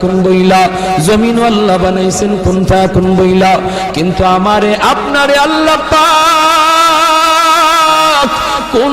কোন বইলা? জমিন আল্লাহ বানাইছেন কোন কোন বইলা? কিন্তু আমারে আপনারে আল্লাহ পাক কোন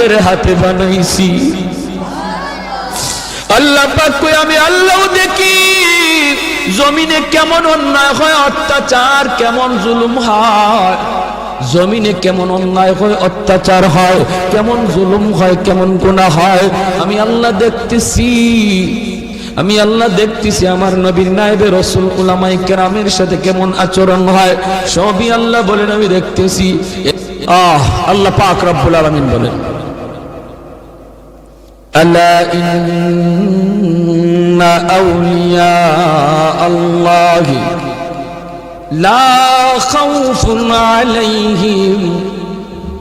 নিজের হাতে বানাইছি। আল্লাহ পাকুই আমি আল্লাহ দেখি। জমিনে কেমন অন্যায় হয়, অত্যাচার কেমন জুলুম হয়। জমিনে কেমন অন্যায় হয়, অত্যাচার হয়, কেমন জুলুম হয়, কেমন গুনাহ হয়। আমি আল্লাহ দেখতেছি। আমি আল্লাহ দেখতেছি, আমার নবীর নাইবে রসুল উলামাই কেরামের সাথে কেমন আচরণ হয়, সবই আল্লাহ বলেন, আমি দেখতেছি। আহ, আল্লাহ পাক রব্বুল আলামিন বলেন। ألا إن أولياء الله لا خوف عليهم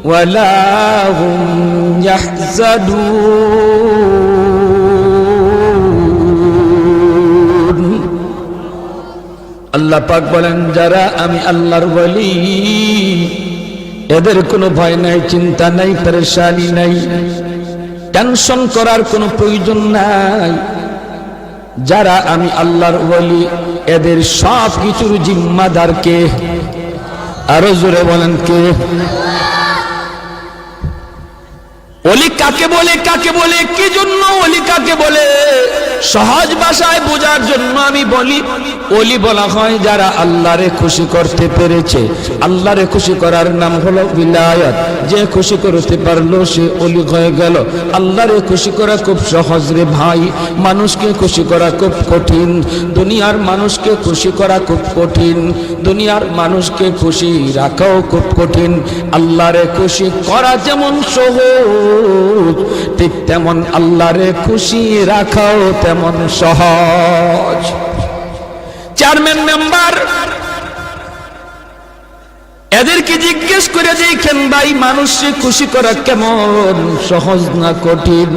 ولا هم يحزنون আল্লাহ পাক বলেন যারা আমি আল্লাহর বলি এদের কোনো ভয় নাই চিন্তা নাই পরেশানি নাই টেনশন করার কোনো প্রয়োজন নাই। যারা আমি আল্লাহর বলি এদের সব কিছুর জিম্মাদার কে? আরও জোরে বলেন কে? অলি কাকে বলে কাকে বলে, কি জন্য অলি কাকে বলে? সহজ ভাষায় বোঝার জন্য আমি বলি অলি বলা হয় যারা আল্লাহরে খুশি করতে পেরেছে। আল্লাহরে খুশি করার নাম হলো বিলায়াত যে খুশি করতে পারল, সে অলি হয়ে গেল। আল্লাহরে খুশি করা খুব সহজ রে ভাই। মানুষকে খুশি করা খুব কঠিন। দুনিয়ার মানুষকে খুশি করা খুব কঠিন। দুনিয়ার মানুষকে খুশি রাখাও খুব কঠিন। আল্লাহরে খুশি করা যেমন সহজ, ঠিক তেমন আল্লাহরে খুশি রাখাও তেমন সহজ। চেয়ারম্যান মেম্বার এদেরকে জিজ্ঞেস করে দেখেন, ভাই, মানুষকে খুশি করা কেমন? সহজ না কঠিন?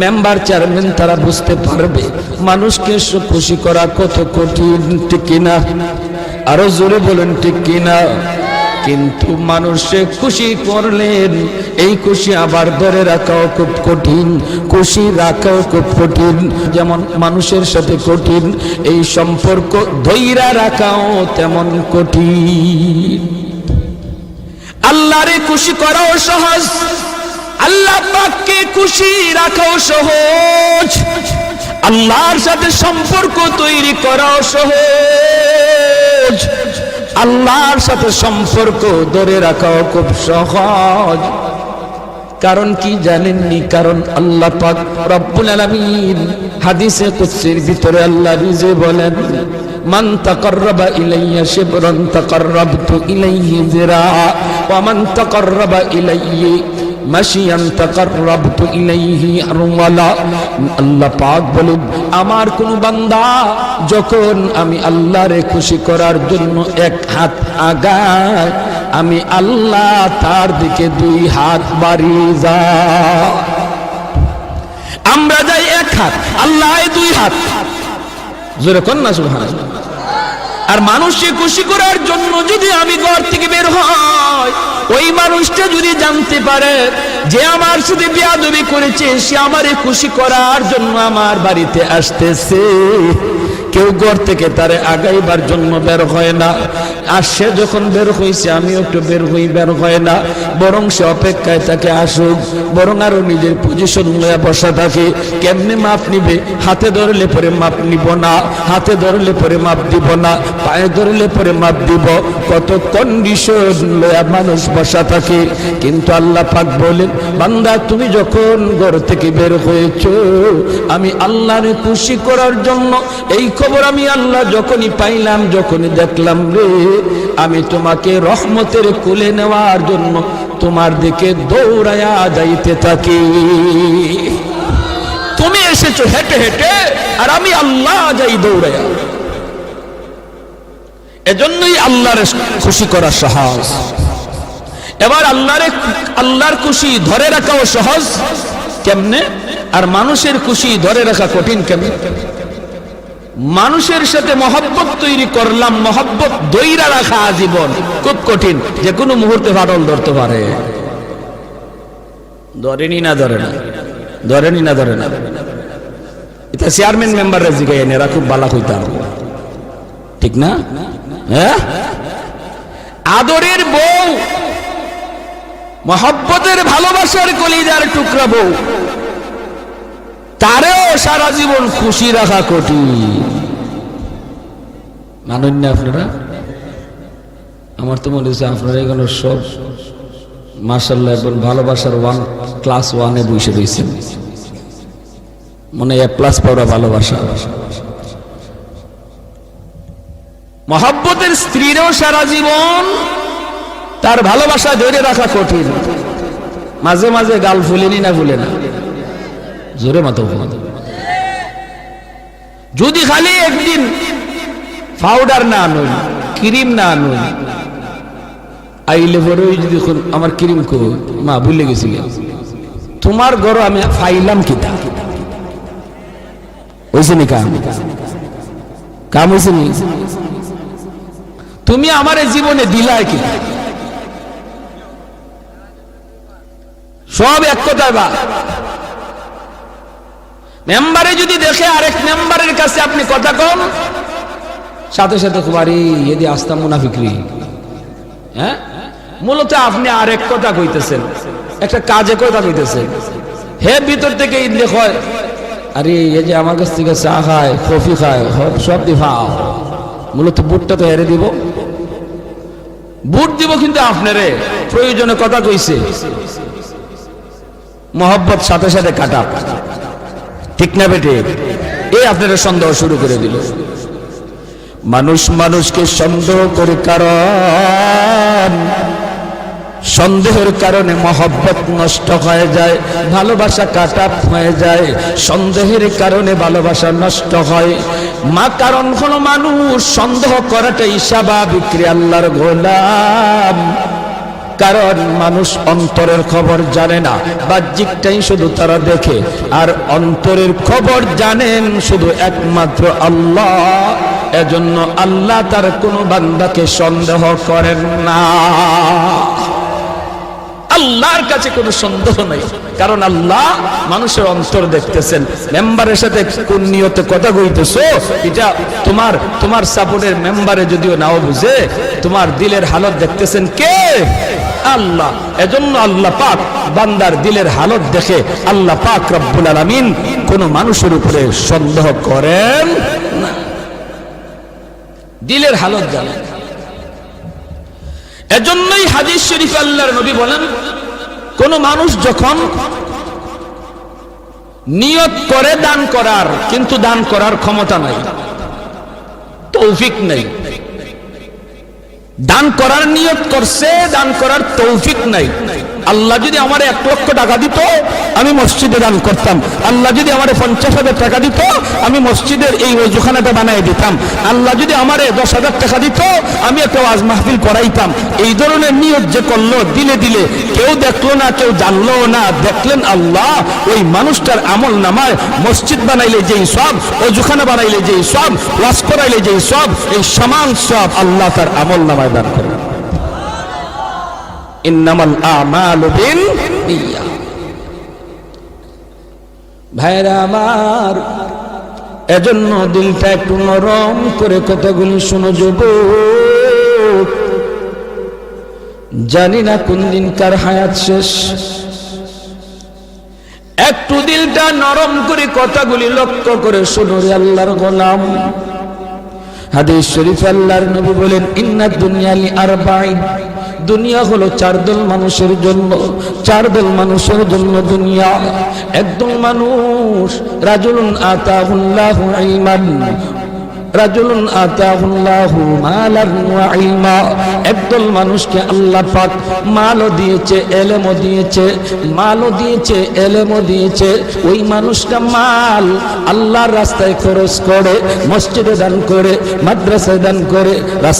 মেম্বার চেয়ারম্যান তারা বুঝতে পারবে, মানুষকে খুশি করা কত কঠিন, ঠিক কিনা? আরও জোরে বলেন, ঠিক কিনা? কিন্তু মানুষে খুশি করলেন। এই খুশি আবার ধরে রাখাও খুব কঠিন, খুশি রাখাও খুব কঠিন, যেমন মানুষের সাথে কঠিন, এই সম্পর্ক ধৈরা রাখাও তেমন কঠিন। আল্লাহরে খুশি করাও সহজ, আল্লাহ পাককে খুশি রাখাও সহজ, আল্লাহর সাথে সম্পর্ক তৈরি করাও সহজ। আল্লাহর সাথে সম্পর্ক ধরে রাখাও খুব সহজ। কারণ কি জানেননি? কারণ আল্লাহ পাক রব্বুল আলামিন হাদিসে কুদসির ভিতরে আল্লাহ নিজে বলেন, মান তাকাররাবা ইলাইয়া শিবরান তাকাররাবতু ইলাইহি যিরা, ওয়া মান তাকাররাবা ইলাইহি মাশিয়ান তাকাররাবতু ইলাইহি আরওয়ালা। আল্লাহ পাক বলেন, আমার কোন বান্দা যখন আমি আল্লাহরে খুশি করার জন্য এক হাত আগায়, আমি আল্লাহ তার দিকে দুই হাত বাড়িয়ে যা আমরা যাই এক হাত আল্লাহ দুই হাত। জোরে কন না সুবহানাল্লাহ। আর মানুষকে খুশি করার জন্য যদি আমি ঘর থেকে ওই মানুষটা যদি জানতে পারে যে আমার সাথে বিয়াদবি করেছে, সে আমারে খুশি করার জন্য আমার বাড়িতে আসতেছে। কেউ ঘর থেকে তারে আগাইবার জন্য বের হয় না। আর সে যখন বের হয়েছে আমিও একটু বের হই, বের হয় না। বরং সে অপেক্ষায় তাকে আসুক। বরং আরও নিজের পজিশন লয়ে বসা থাকে। কেমনে মাপ নিবে? হাতে ধরলে পরে মাপ নিব না। হাতে ধরলে পরে মাপ দিব না। পায়ে ধরলে পরে মাপ দিব। কত কন্ডিশন লয়া মানুষ বসা থাকে। কিন্তু আল্লাহ পাক বলেন, বান্দা, তুমি যখন ঘর থেকে বের হয়েছো, আমি আল্লাহরে খুশি করার জন্য এই খবর আমি আল্লাহ যখনই পাইলাম, যখনই দেখলাম রে, আমি তোমাকে রহমতের কুলে নেওয়ার জন্য তোমার দিকে দৌড়ায়া যাইতে থাকি। তুমি এসেছ হেঁটে হেঁটে, আর আমি আল্লাহ যাই দৌড়াইয়া এজন্যই আল্লাহর খুশি করা সহজ। এবার আল্লাহর আল্লাহর খুশি ধরে রাখাও সহজ। কেমনে? আর মানুষের খুশি ধরে রাখা কঠিন কেমনে? মানুষের সাথে মহব্বত তৈরি করলাম, মহব্বত দৈরা রাখা আজীবন। খুব কঠিন, যে কোনো মুহূর্তে ফাটল ধরতে পারে। ধরেনি না, ধরে না। ধরেনি না, ধরে না। এটা চেয়ারম্যান মেম্বাররা জিগাই এরা খুব বালা হইতাম ঠিক না? হ্যাঁ? আদরের বউ, মহব্বতের ভালোবাসার কলিজার টুকরা বউ, তারেও সারা জীবন খুশি রাখা কঠিন। মানেন না আপনারা, আমার তো মনে হচ্ছে আপনারা এগুলো সব মার্শাল্লাহ একবার ভালোবাসার ওয়ান ক্লাস ওয়ানে বসে রয়েছেন। মনে এক প্লাস পাওয়া ভালোবাসা। মহাব্বতের স্ত্রীরও সারা জীবন তার ভালোবাসা ধরে রাখা কঠিন। মাঝে মাঝে গাল ফুলেনি না ফুলে না। জোরে মাতো যদি খালি একদিন পাউডার না আনুন ক্রিম না আনুন আইলে পরে যদি আমার ক্রিম কো, মা ভুলে গেছি তোমার ঘর আমি ফাইলাম কিতা হয়েছে নি কাম? কাম হয়েছে নি? তুমি আমার জীবনে দিলাই কি? সব এক কথায় বা। মেম্বারে যদি দেখে আরেক মেম্বারের কাছে আপনি কথা কন সাথে সাথে কুমারি এদি আস্তা মুনাফিকরি। হ্যাঁ? মূলত আপনি আরেক কথা কইতেছেন। একটা কাজে কথা কইতেছেন। হে ভিতর থেকে ইদলে হয় আরে, এই যে আমার কাছ থেকে চা খায়, কফি খায়, সব দিফাও মূলত বুটটা তো হেরে দিব। বুট দিব কিন্তু আপনারে। প্রয়োজনে কথা কইছে। মহব্বত সাথে সাথে কাটা। ঠিক না বেটে? এই আপনারা সন্দেহ শুরু করে দিল। মানুষ মানুষকে সন্দেহ করে কারণ সন্দেহের কারণে মহব্বত নষ্ট হয়ে যায়, ভালোবাসা কাটা হয়ে যায়, সন্দেহের কারণে ভালোবাসা নষ্ট হয়। মা কারণ হলো মানুষ, সন্দেহ করাটাই স্বাভাবিক রে আল্লাহর গোলাম। কারণ মানুষ অন্তরের খবর জানে না বাহ্যিকটাই শুধু তারা দেখে, আর অন্তরের খবর জানেন শুধু একমাত্র আল্লাহ। এজন্য আল্লাহ তার কোনো বান্দাকে সন্দেহ করেন না। আল্লাহর কাছে কোনো সন্দেহ নেই, কারণ আল্লাহ মানুষের অন্তর দেখতেছেন। মেম্বারের সাথে কোন নিয়তে কথা কইতেছো? এটা তোমার তোমার সাপোর্টের মেম্বারে যদিও নাও বুঝে, তোমার দিলের হালত দেখতেছেন কে? আল্লাহ। এজন্য আল্লাহ পাক বান্দার দিলের হালত দেখে আল্লাহ পাক রব্বুল আলামিন কোন মানুষের উপরে সন্দেহ করেন দিলের হালত জানেন এজন্যই হাদিস শরীফ আল্লাহর নবী বলেন, কোন মানুষ যখন নিয়ত করে দান করার, কিন্তু দান করার ক্ষমতা নাই, তৌফিক নেই। দান করার নিয়ত করছে, দান করার তৌফিক নাই। আল্লাহ যদি আমার এক লক্ষ টাকা দিত, আমি মসজিদে দান করতাম। আল্লাহ যদি আমার পঞ্চাশ হাজার টাকা দিত, আমি মসজিদের এই ওজুখানাটা বানিয়ে দিতাম। আল্লাহ যদি আমার দশ হাজার টাকা দিত, আমি একটা ওয়াজ মাহফিল করাইতাম। এই ধরনের নিয়ত যে করল, দিলে দিলে, কেউ দেখল না, কেউ জানলো না। দেখলেন আল্লাহ, ওই মানুষটার আমল নামায় মসজিদ বানাইলে যেই সব, ওজুখানা বানাইলে যেই সব, ওয়াজ করাইলে যেই সব, এই সমান সব আল্লাহ তার আমল নামায় দান করে আমার, এজন্য দিলটা একটু নরম করে কথাগুলি শুনো যুব জানি না কোন দিন কার হায়াত শেষ। একটু দিলটা নরম করে কথাগুলি লক্ষ্য করে শুনো রে আল্লাহর গোলাম। হাদিস শরীফ আল্লাহর নবী বলেন, ইন্না দুনিয়ালি আরবাইন। দুনিয়া হলো চার দল মানুষের জন্য, চার দল মানুষের জন্য দুনিয়া। একদল মানুষ রাজুলুন আতাহুল্লাহু ইলমান রাজুলুন আতাহুল্লাহু মালান ওয়া ইলমা। একদল মানুষকে আল্লাহ পাক মালও দিয়েছে, এলেমও দিয়েছে, মালও দিয়েছে, এলেমও দিয়েছে। ওই মানুষটা মাল আল্লাহর রাস্তায় খরচ করে, মসজিদে দান করে, মাদ্রাসায় দান করে রাস্তা